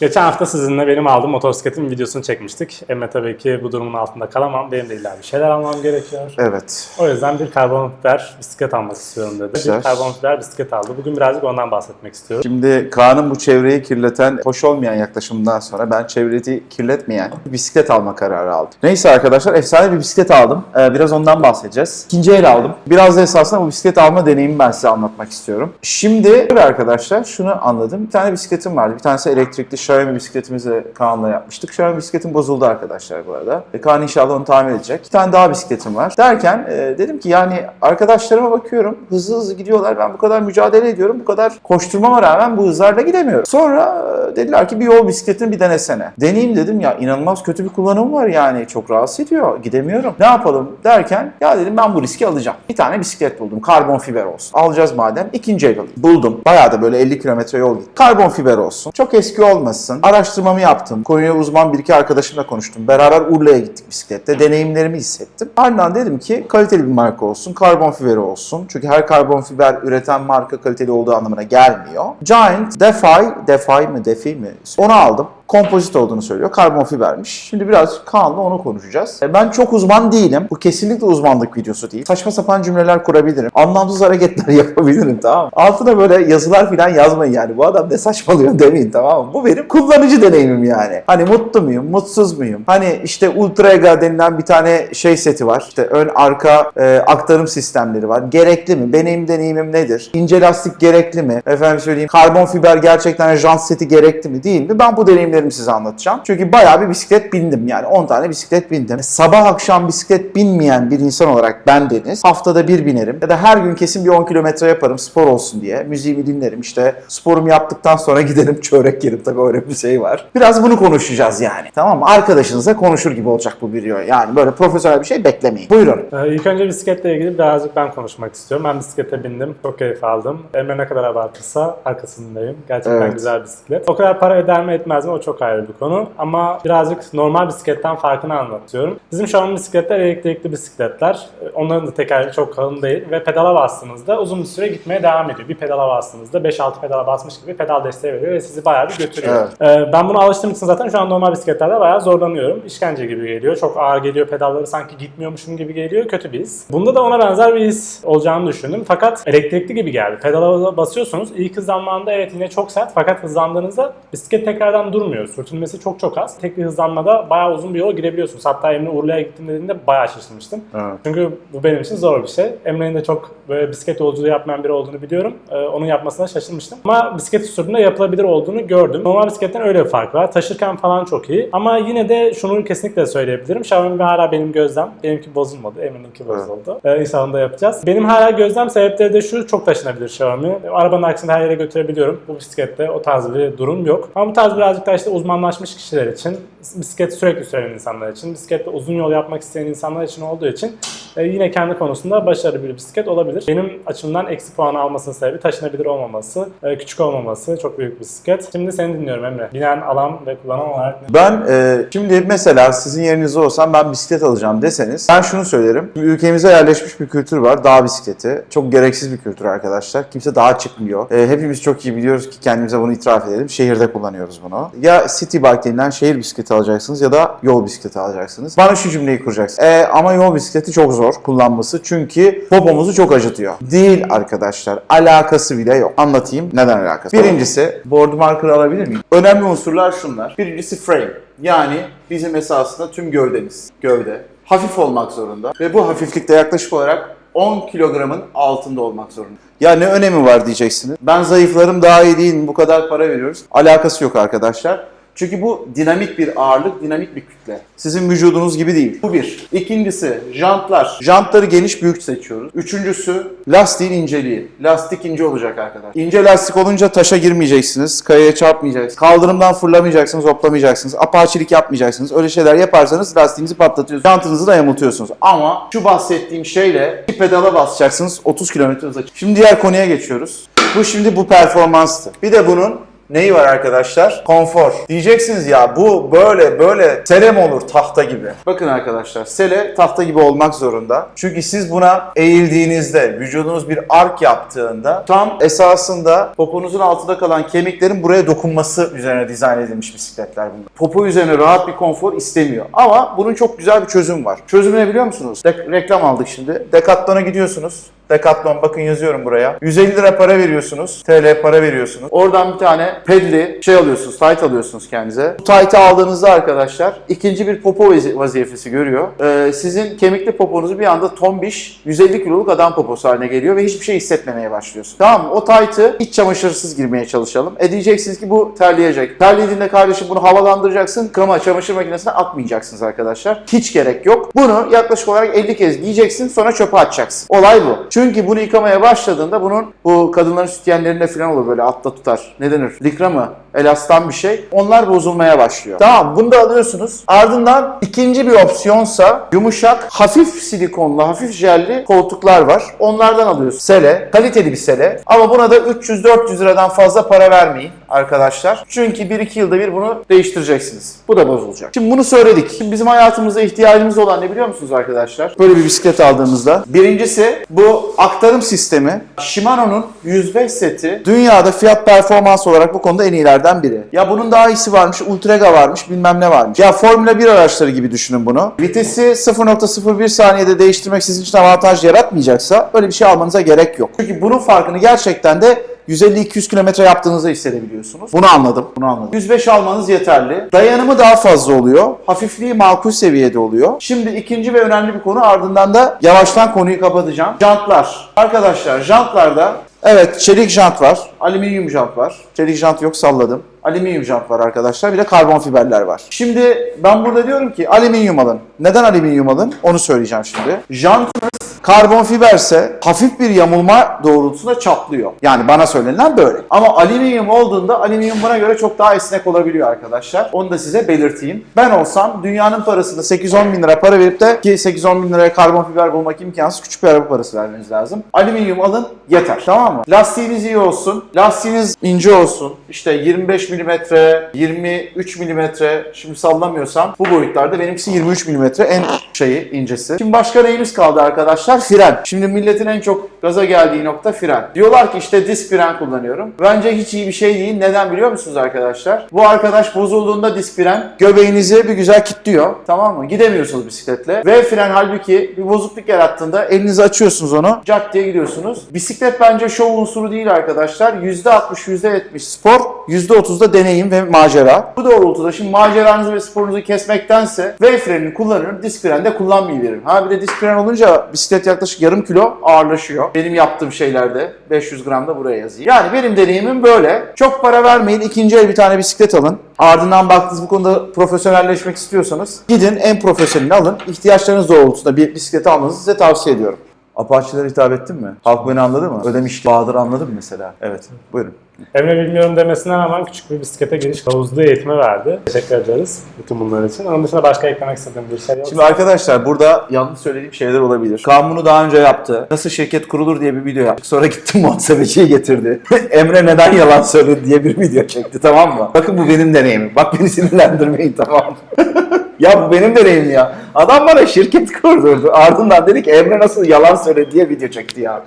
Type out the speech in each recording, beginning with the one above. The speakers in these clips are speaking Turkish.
Geçen hafta sizinle benim aldığım motosikletin videosunu çekmiştik. Emre tabii ki bu durumun altında kalamam. Benim de illa bir şeyler almam gerekiyor. Evet. O yüzden bir karbon fiber bisiklet almak istiyorum dedi. Güzel. Bir karbon fiber bisiklet aldı. Bugün birazcık ondan bahsetmek istiyorum. Şimdi Kaan'ın bu çevreyi kirleten, hoş olmayan yaklaşımından sonra ben çevreyi kirletmeyen bir bisiklet alma kararı aldım. Neyse arkadaşlar efsane bir bisiklet aldım. Ee, biraz ondan bahsedeceğiz. İkinci el aldım. Biraz da esasında bu bisiklet alma deneyimi ben size anlatmak istiyorum. Şimdi arkadaşlar şunu anladım. Bir tane bisikletim vardı. Bir tanesi elektrikli Xiaomi bisikletimizi Kaan'la yapmıştık. Xiaomi bisikletim bozuldu arkadaşlar bu arada. E, Kaan inşallah onu tamir edecek. Bir tane daha bisikletim var. Derken e, dedim ki yani arkadaşlarıma bakıyorum. Hızlı hızlı gidiyorlar. Ben bu kadar mücadele ediyorum. Bu kadar koşturmama rağmen bu hızlarla gidemiyorum. Sonra e, dediler ki bir yol bisikletini bir denesene. Deneyeyim dedim ya inanılmaz kötü bir kullanım var yani. Çok rahatsız ediyor. Gidemiyorum. Ne yapalım derken ya dedim ben bu riski alacağım. Bir tane bisiklet buldum. Karbon fiber olsun. Alacağız madem. ikinci el alayım. Buldum. Bayağı da böyle 50 kilometre yol gittim. Karbon fiber olsun. Çok eski olmasın. Araştırmamı yaptım. Konuya uzman bir iki arkadaşımla konuştum. Beraber Urla'ya gittik bisiklette. Deneyimlerimi hissettim. Ardından dedim ki kaliteli bir marka olsun. Karbon fiberi olsun. Çünkü her karbon fiber üreten marka kaliteli olduğu anlamına gelmiyor. Giant Defy, Defy mi, Defi mi? Onu aldım kompozit olduğunu söylüyor. Karbon fibermiş. Şimdi biraz Kaan'la onu konuşacağız. E, Ben çok uzman değilim. Bu kesinlikle uzmanlık videosu değil. Saçma sapan cümleler kurabilirim. Anlamsız hareketler yapabilirim tamam mı? Altına böyle yazılar falan yazmayın yani. Bu adam ne saçmalıyor demeyin tamam mı? Bu benim kullanıcı deneyimim yani. Hani mutlu muyum? Mutsuz muyum? Hani işte Ultrega denilen bir tane şey seti var. İşte ön arka e, aktarım sistemleri var. Gerekli mi? Benim deneyimim nedir? İnce lastik gerekli mi? Efendim söyleyeyim karbon fiber gerçekten jant seti gerekli mi değil mi? Ben bu deneyimlerimi size anlatacağım. Çünkü bayağı bir bisiklet bindim yani 10 tane bisiklet bindim. Sabah akşam bisiklet binmeyen bir insan olarak ben Deniz haftada bir binerim ya da her gün kesin bir 10 kilometre yaparım spor olsun diye. Müziğimi dinlerim işte sporumu yaptıktan sonra giderim çörek yerim tabii öyle bir şey var. Biraz bunu konuşacağız yani. Tamam mı? Arkadaşınızla konuşur gibi olacak bu video. Yani böyle profesyonel bir şey beklemeyin. Buyurun. Ee, ilk önce bisikletle ilgili birazcık ben konuşmak istiyorum. Ben bisiklete bindim. Çok keyif aldım. Emre ne kadar abartırsa arkasındayım. Gerçekten Evet. güzel bisiklet. O kadar para eder mi etmez mi o çok ayrı bir konu. Ama birazcık normal bisikletten farkını anlatıyorum. Bizim şu an bisikletler elektrikli bisikletler. Onların da tekerleği çok kalın değil ve pedala bastığınızda uzun bir süre gitmeye devam ediyor. Bir pedala bastığınızda 5-6 pedala basmış gibi pedal desteği veriyor ve sizi bayağı bir götürüyor. Ee, ben buna alıştığım için zaten şu an normal bisikletlerde bayağı zorlanıyorum. İşkence gibi geliyor. Çok ağır geliyor. Pedalları sanki gitmiyormuşum gibi geliyor. Kötü bir his. Bunda da ona benzer bir his olacağını düşündüm. Fakat elektrikli gibi geldi. Pedala basıyorsunuz. İlk hızlanmanda evet yine çok sert. Fakat hızlandığınızda bisiklet tekrardan durmuyor. Sürtünmesi çok çok az. Tek bir hızlanmada bayağı uzun bir yol gidebiliyorsunuz. Hatta Emre Urla'ya gittim dediğinde bayağı şaşırmıştım. Evet. Çünkü bu benim için zor bir şey. Emre'nin de çok böyle bisiklet yolculuğu yapmayan biri olduğunu biliyorum. Ee, onun yapmasına şaşırmıştım. Ama bisiklet sürdüğünde yapılabilir olduğunu gördüm. Normal bisikletten öyle bir fark var. Taşırken falan çok iyi. Ama yine de şunu kesinlikle söyleyebilirim. Xiaomi hala benim gözlem. Benimki bozulmadı. Emre'ninki bozuldu. Ee, inşallah da yapacağız. Benim hala gözlem sebepleri de şu. Çok taşınabilir Xiaomi. Arabanın aksine her yere götürebiliyorum. Bu bisiklette o tarz bir durum yok. Ama bu tarz birazcık daha işte uzmanlaşmış kişiler için, bisiklet sürekli süren insanlar için, bisikletle uzun yol yapmak isteyen insanlar için olduğu için e, yine kendi konusunda başarılı bir bisiklet olabilir. Benim açımdan eksi puan almasının sebebi taşınabilir olmaması, e, küçük olmaması, çok büyük bir bisiklet. Şimdi seni dinliyorum Emre. Binen, alan ve kullanan olarak ne? Ben e, şimdi mesela sizin yerinizde olsam ben bisiklet alacağım deseniz ben şunu söylerim. Ülkemize yerleşmiş bir kültür var. Dağ bisikleti. Çok gereksiz bir kültür arkadaşlar. Kimse dağa çıkmıyor. E, hepimiz çok iyi biliyoruz ki kendimize bunu itiraf edelim. Şehirde kullanıyoruz bunu. Ya city bike denilen şehir bisikleti alacaksınız ya da yol bisikleti alacaksınız. Bana şu cümleyi kuracaksınız. E, ama yol bisikleti çok zor kullanması. Çünkü popomuzu çok acıtıyor. Değil arkadaşlar. Alakası bile yok. Anlatayım neden alakası. Birincisi board marker alabilir miyim? Önemli unsurlar şunlar. Birincisi frame. Yani bizim esasında tüm gövdeniz. Gövde. Hafif olmak zorunda. Ve bu hafiflikte yaklaşık olarak 10 kilogramın altında olmak zorunda. Ya ne önemi var diyeceksiniz. Ben zayıflarım daha iyi değil mi? Bu kadar para veriyoruz. Alakası yok arkadaşlar. Çünkü bu dinamik bir ağırlık, dinamik bir kütle. Sizin vücudunuz gibi değil. Bu bir. İkincisi jantlar. Jantları geniş büyük seçiyoruz. Üçüncüsü lastiğin inceliği. Lastik ince olacak arkadaşlar. İnce lastik olunca taşa girmeyeceksiniz. Kayaya çarpmayacaksınız. Kaldırımdan fırlamayacaksınız, hoplamayacaksınız. Apaçilik yapmayacaksınız. Öyle şeyler yaparsanız lastiğinizi patlatıyorsunuz. Jantınızı da yamultuyorsunuz. Ama şu bahsettiğim şeyle bir pedala basacaksınız. 30 km hıza. Şimdi diğer konuya geçiyoruz. Bu şimdi bu performanstı. Bir de bunun neyi var arkadaşlar? Konfor. Diyeceksiniz ya bu böyle böyle sele mi olur tahta gibi? Bakın arkadaşlar sele tahta gibi olmak zorunda. Çünkü siz buna eğildiğinizde, vücudunuz bir ark yaptığında tam esasında poponuzun altında kalan kemiklerin buraya dokunması üzerine dizayn edilmiş bisikletler bunlar. Popo üzerine rahat bir konfor istemiyor. Ama bunun çok güzel bir çözüm var. Çözümü ne biliyor musunuz? De- reklam aldık şimdi. Decathlon'a gidiyorsunuz. Decathlon bakın yazıyorum buraya. 150 lira para veriyorsunuz. TL para veriyorsunuz. Oradan bir tane pedli şey alıyorsunuz. Tight alıyorsunuz kendinize. Bu tight'ı aldığınızda arkadaşlar ikinci bir popo vazi- vazifesi görüyor. Ee, sizin kemikli poponuzu bir anda tombiş 150 kiloluk adam poposu haline geliyor ve hiçbir şey hissetmemeye başlıyorsun. Tamam? O tight'ı iç çamaşırsız girmeye çalışalım. E diyeceksiniz ki bu terleyecek. Terlediğinde kardeşim bunu havalandıracaksın. Kama çamaşır makinesine atmayacaksınız arkadaşlar. Hiç gerek yok. Bunu yaklaşık olarak 50 kez giyeceksin sonra çöpe atacaksın. Olay bu. Çünkü bunu yıkamaya başladığında bunun bu kadınların sütyenlerinde falan olur böyle altta tutar. Ne denir? Likra mı? Elastan bir şey. Onlar bozulmaya başlıyor. Tamam bunu da alıyorsunuz. Ardından ikinci bir opsiyonsa yumuşak, hafif silikonlu, hafif jelli koltuklar var. Onlardan alıyorsunuz. Sele, kaliteli bir sele. Ama buna da 300-400 liradan fazla para vermeyin arkadaşlar. Çünkü 1-2 yılda bir bunu değiştireceksiniz. Bu da bozulacak. Şimdi bunu söyledik. Şimdi bizim hayatımızda ihtiyacımız olan ne biliyor musunuz arkadaşlar? Böyle bir bisiklet aldığımızda. Birincisi bu aktarım sistemi. Shimano'nun 105 seti dünyada fiyat performans olarak bu konuda en iyilerden biri. Ya bunun daha iyisi varmış, Ultrega varmış, bilmem ne varmış. Ya Formula 1 araçları gibi düşünün bunu. Vitesi 0.01 saniyede değiştirmek sizin için avantaj yaratmayacaksa böyle bir şey almanıza gerek yok. Çünkü bunun farkını gerçekten de 150-200 kilometre yaptığınızda hissedebiliyorsunuz. Bunu anladım. Bunu anladım. 105 almanız yeterli. Dayanımı daha fazla oluyor. Hafifliği makul seviyede oluyor. Şimdi ikinci ve önemli bir konu ardından da yavaştan konuyu kapatacağım. Jantlar. Arkadaşlar jantlarda Evet, çelik jant var. Alüminyum jant var. Çelik jant yok salladım. Alüminyum jant var arkadaşlar. Bir de karbon fiberler var. Şimdi ben burada diyorum ki alüminyum alın. Neden alüminyum alın? Onu söyleyeceğim şimdi. Jantınız karbon fiberse hafif bir yamulma doğrultusunda çatlıyor. Yani bana söylenen böyle. Ama alüminyum olduğunda alüminyum buna göre çok daha esnek olabiliyor arkadaşlar. Onu da size belirteyim. Ben olsam dünyanın parasını 8-10 bin lira para verip de ki 8-10 bin liraya karbon fiber bulmak imkansız küçük bir araba parası vermeniz lazım. Alüminyum alın yeter. Tamam mı? Lastiğiniz iyi olsun. Lastiğiniz ince olsun. İşte 25 milimetre, 23 milimetre şimdi sallamıyorsam bu boyutlarda benimkisi 23 milimetre en şeyi incesi. Şimdi başka neyimiz kaldı arkadaşlar? Fren. Şimdi milletin en çok gaza geldiği nokta fren. Diyorlar ki işte disk fren kullanıyorum. Bence hiç iyi bir şey değil. Neden biliyor musunuz arkadaşlar? Bu arkadaş bozulduğunda disk fren göbeğinizi bir güzel kilitliyor. Tamam mı? Gidemiyorsunuz bisikletle. Ve fren halbuki bir bozukluk yarattığında elinizi açıyorsunuz onu. Cart diye gidiyorsunuz. Bisiklet bence şov unsuru değil arkadaşlar. %60, %70 spor, %30 da deneyim ve macera. Bu doğrultuda şimdi maceranızı ve sporunuzu kesmektense V frenini kullanıyorum. Disk fren de kullanmayabilirim. Ha bir de disk fren olunca bisiklet yaklaşık yarım kilo ağırlaşıyor. Benim yaptığım şeylerde 500 gram da buraya yazayım. Yani benim deneyimim böyle. Çok para vermeyin. ikinci el bir tane bisiklet alın. Ardından baktınız bu konuda profesyonelleşmek istiyorsanız gidin en profesyonelini alın. İhtiyaçlarınız doğrultusunda bir bisiklet almanızı size tavsiye ediyorum. Apache'lere hitap ettin mi? Halk beni anladı mı? Ödemiş Bahadır anladı mı mesela? Evet. Buyurun. Emre bilmiyorum demesine rağmen küçük bir bisiklete giriş havuzlu eğitimi verdi. Teşekkür ederiz bütün bunlar için. Onun dışında başka eklemek istediğim bir şey yok. Şimdi arkadaşlar burada yanlış söylediğim şeyler olabilir. Kaan bunu daha önce yaptı. Nasıl şirket kurulur diye bir video yaptık. Sonra gittim muhasebeciyi getirdi. Emre neden yalan söyledi diye bir video çekti tamam mı? Bakın bu benim deneyimim. Bak beni sinirlendirmeyin tamam mı? ya bu benim deneyimim ya. Adam bana şirket kurdurdu. Ardından dedi ki Emre nasıl yalan söyledi diye video çekti ya.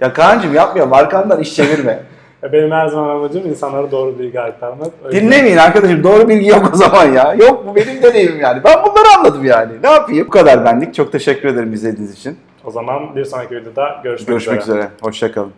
Ya Kaan'cığım yapmıyorum. Arkandan iş çevirme. Benim her zaman amacım insanlara doğru bilgi aktarmak. Dinlemeyin arkadaşım. Doğru bilgi yok o zaman ya. Yok bu benim deneyimim yani. Ben bunları anladım yani. Ne yapayım? Bu kadar benlik. Çok teşekkür ederim izlediğiniz için. O zaman bir sonraki videoda görüşmek, Görüşmek üzere. Hoşçakalın.